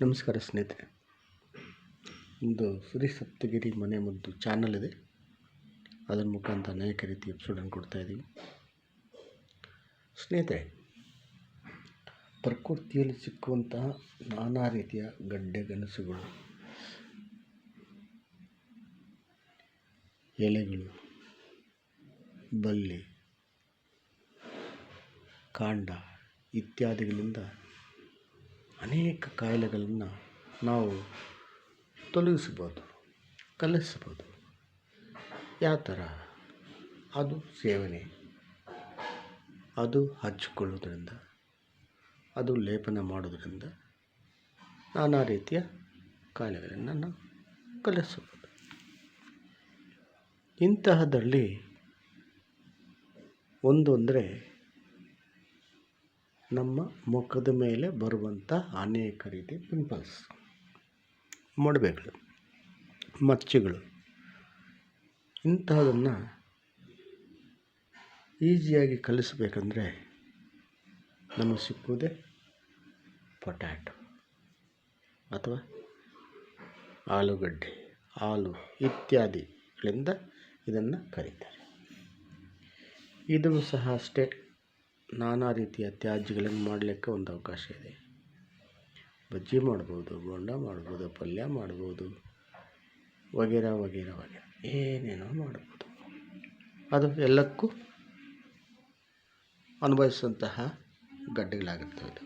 ನಮಸ್ಕಾರ ಸ್ನೇಹಿತರೆ. ಒಂದು ಶ್ರೀ ಸಪ್ತಗಿರಿ ಮನೆ ಮದ್ದು ಚಾನಲ್ ಇದೆ. ಅದರ ಮುಖಾಂತರ ಅನೇಕ ರೀತಿಯ ಎಪಿಸೋಡನ್ನು ಕೊಡ್ತಾಯಿದ್ದೀವಿ ಸ್ನೇಹಿತರೆ, ಪ್ರಕೃತಿಯಲ್ಲಿ ಸಿಕ್ಕುವಂತಹ ನಾನಾ ರೀತಿಯ ಗಡ್ಡೆ ಗೆಣಸುಗಳು ಎಲೆಗಳು ಬಲ್ಲಿ ಕಾಂಡ ಇತ್ಯಾದಿಗಳಿಂದ ಅನೇಕ ಕಾಯಿಲೆಗಳನ್ನು ನಾವು ತೊಲಗಿಸ್ಬೋದು ಕಲಿಸ್ಬೋದು ಯಾವ ಥರ? ಅದು ಸೇವನೆ. ಅದು ಹಚ್ಚಿಕೊಳ್ಳೋದ್ರಿಂದ ಅದು ಲೇಪನ ಮಾಡೋದ್ರಿಂದ ನಾನಾ ರೀತಿಯ ಕಾಯಿಲೆಗಳನ್ನು ನಾವು ಕಲಿಸಬಹುದು ಇಂತಹದ್ರಲ್ಲಿ ಒಂದು ಅಂದರೆ ನಮ್ಮ ಮುಖದ ಮೇಲೆ ಬರುವಂಥ ಅನೇಕ ರೀತಿ ಪಿಂಪಲ್ಸ್ ಮೊಡವೆಗಳು ಮಚ್ಚೆಗಳು. ಇಂಥದನ್ನು ಈಸಿಯಾಗಿ ಕಲಿಸ್ಬೇಕಂದ್ರೆ ನಮಗೆ ಸಿಕ್ಕುವುದೇ ಪೊಟ್ಯಾಟೊ ಅಥವಾ ಆಲೂಗಡ್ಡೆ, ಹಾಲು ಇತ್ಯಾದಿಗಳಿಂದ ಇದನ್ನು ಕರೀತಾರೆ. ಇದು ಸಹ ಅಷ್ಟೇ ನಾನಾ ರೀತಿಯ ತ್ಯಾಜ್ಯಗಳನ್ನು ಮಾಡಲಿಕ್ಕೆ ಒಂದು ಅವಕಾಶ ಇದೆ. ಬಜ್ಜಿ ಮಾಡ್ಬೋದು, ಬೋಂಡ ಮಾಡ್ಬೋದು, ಪಲ್ಯ ಮಾಡ್ಬೋದು, ವಗೇರ ವಗೇರ ವಗೇರ. ಏನೇನೋ ಮಾಡ್ಬೋದು. ಅದು ಎಲ್ಲಕ್ಕೂ ಅನುಭವಿಸುವಂತಹ ಗಡ್ಡೆಗಳಾಗುತ್ತವೆ ಇದು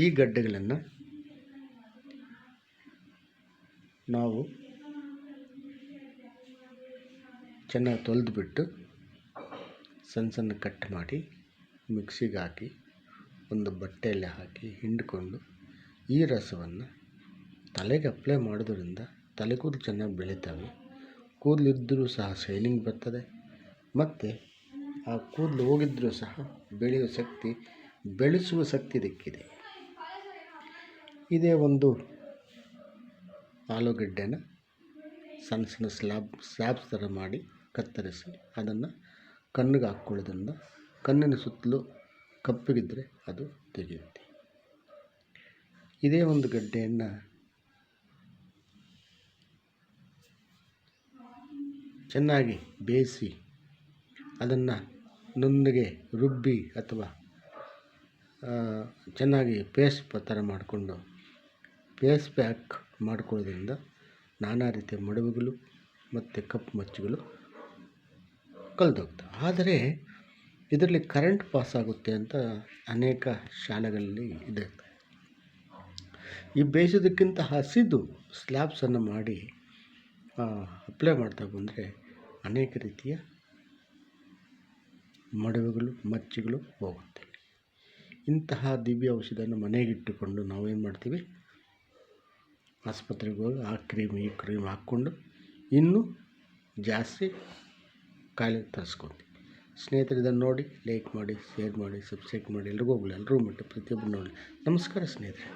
ಈ ಗಡ್ಡೆಗಳನ್ನು ನಾವು ಚೆನ್ನಾಗಿ ತೊಳೆದ್ಬಿಟ್ಟು ಸಣ್ಣ ಸಣ್ಣ ಕಟ್ ಮಾಡಿ ಮಿಕ್ಸಿಗೆ ಹಾಕಿ ಒಂದು ಬಟ್ಟೆಯಲ್ಲಿ ಹಾಕಿ ಹಿಂಡಿಕೊಂಡು ಈ ರಸವನ್ನು ತಲೆಗೆ ಅಪ್ಲೈ ಮಾಡೋದ್ರಿಂದ ತಲೆ ಕೂದಲು ಚೆನ್ನಾಗಿ ಬೆಳೀತವೆ. ಕೂದಲಿದ್ದರೂ ಸಹ ಶೈನಿಂಗ್ ಬರ್ತದೆ. ಮತ್ತು ಆ ಕೂದಲು ಹೋಗಿದ್ದರೂ ಸಹ ಬೆಳೆಯುವ ಶಕ್ತಿ, ಬೆಳೆಸುವ ಶಕ್ತಿ ಇದಕ್ಕಿದೆ. ಇದೇ ಒಂದು ಆಲೂಗಡ್ಡೆನ ಸಣ್ಣ ಸಣ್ಣ ಸ್ಲ್ಯಾಬ್ ಸ್ಲ್ಯಾಬ್ಸ್ ಥರ ಮಾಡಿ ಕತ್ತರಿಸಿ ಅದನ್ನು ಕಣ್ಣಿಗೆ ಹಾಕ್ಕೊಳ್ಳೋದ್ರಿಂದ ಕಣ್ಣಿನ ಸುತ್ತಲೂ ಕಪ್ಪಗಿದ್ದರೆ ಅದು ತೆಗೆಯುತ್ತೆ. ಇದೇ ಒಂದು ಗಡ್ಡೆಯನ್ನು ಚೆನ್ನಾಗಿ ಬೇಯಿಸಿ ಅದನ್ನು ನುಣ್ಣಗೆ ರುಬ್ಬಿ ಅಥವಾ ಚೆನ್ನಾಗಿ ಪೇಸ್ಟ್ ಥರ ಮಾಡಿಕೊಂಡು ಪೇಸ್ಟ್ ಪ್ಯಾಕ್ ಮಾಡ್ಕೊಳ್ಳೋದ್ರಿಂದ ನಾನಾ ರೀತಿಯ ಮೊಡವೆಗಳು ಮತ್ತು ಕಪ್ಪು ಮಚ್ಚುಗಳು ಕಳೆದೋಗ್ತವೆ. ಆದರೆ ಇದರಲ್ಲಿ ಕರೆಂಟ್ ಪಾಸ್ ಆಗುತ್ತೆ ಅಂತ ಅನೇಕ ಶಾಲೆಗಳಲ್ಲಿ ಇದೆ. ಈ ಬೇಯಿಸೋದಕ್ಕಿಂತ ಹಸಿದು ಸ್ಲ್ಯಾಬ್ಸನ್ನು ಮಾಡಿ ಅಪ್ಲೈ ಮಾಡ್ತಾ ಬಂದರೆ ಅನೇಕ ರೀತಿಯ ಮಡವೆಗಳು, ಮಚ್ಚಿಗಳು ಹೋಗುತ್ತೆ. ಇಂತಹ ದಿವ್ಯ ಔಷಧಿಯನ್ನು ಮನೆಗಿಟ್ಟುಕೊಂಡು ನಾವೇನು ಮಾಡ್ತೀವಿ? ಆಸ್ಪತ್ರೆಗೆ ಹೋಗಿ ಆ ಕ್ರೀಮ್ ಈ ಕ್ರೀಮ್ ಹಾಕ್ಕೊಂಡು ಇನ್ನೂ ಜಾಸ್ತಿ ಕಾಯಿಲೆ ತರಿಸ್ಕೊಂತೀವಿ. ಸ್ನೇಹಿತರು ಇದನ್ನು ನೋಡಿ ಲೈಕ್ ಮಾಡಿ ಶೇರ್ ಮಾಡಿ ಸಬ್ಸ್ಕ್ರೈಬ್ ಮಾಡಿ, ಎಲ್ರಿಗೂ ಹೋಗಲಿ ಎಲ್ಲರೂ ಮಟ್ಟ ಪ್ರತಿಯೊಬ್ಬರು ನೋಡಿ. ನಮಸ್ಕಾರ ಸ್ನೇಹಿತರೆ.